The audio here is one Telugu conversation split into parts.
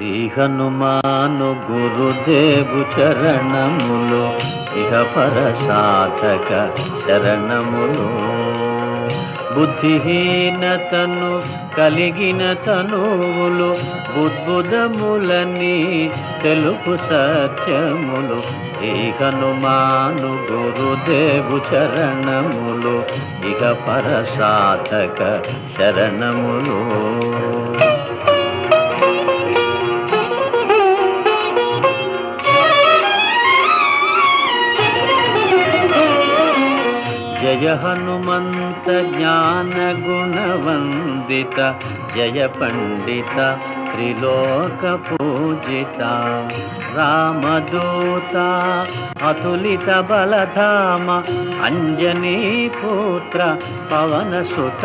శ్రీ హనుమాను గురుదేవు చరణములు ఇహ పర సాధక శరణములు. బుద్ధిహీనతను కలిగిన తనువులు బుద్బుదములని తెలుపు సత్యములు శ్రీ హనుమాను గురుదేవు చరణములు ఇక పర సాధక శరణములు. జయ హనుమంత జ్ఞాన గుణవందిత జయ పండిత త్రిలోక పూజిత రామదూత అతులిత బలధామ అంజనీ పుత్ర పవన సుత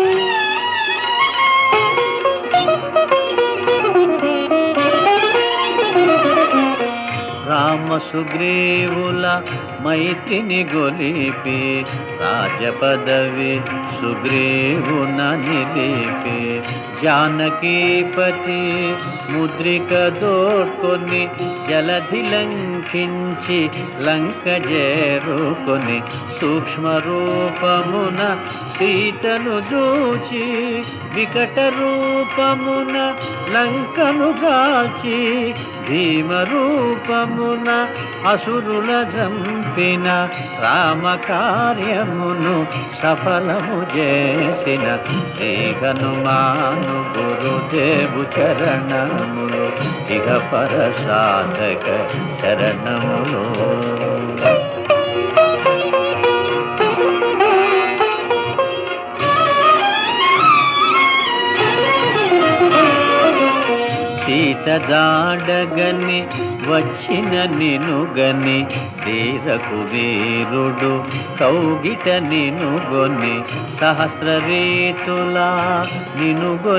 సుగ్రీవుల మైత్రిని గొలిపి రాజపదవి సుగ్రీవున నిలిపి. జానకీపతి ముద్రిక దోడ్కొని జలధి లంఘించి లంక చేరుకొని సూక్ష్మ రూపమున సీతను చూచి వికట రూపమున లంకను గాల్చి భీమ రూపమున అసురుల జంపిన రామ కార్యమును సఫలము చేసిన శ్రీహనుమాను గురుదేవు చరణములు ఇహ పర సాధక శరణములు సీత జాడగని వచ్చిన నినుగని తీరకు వీరుడు కౌగిట నినుగొని సహస్ర రీతులా నినుగొని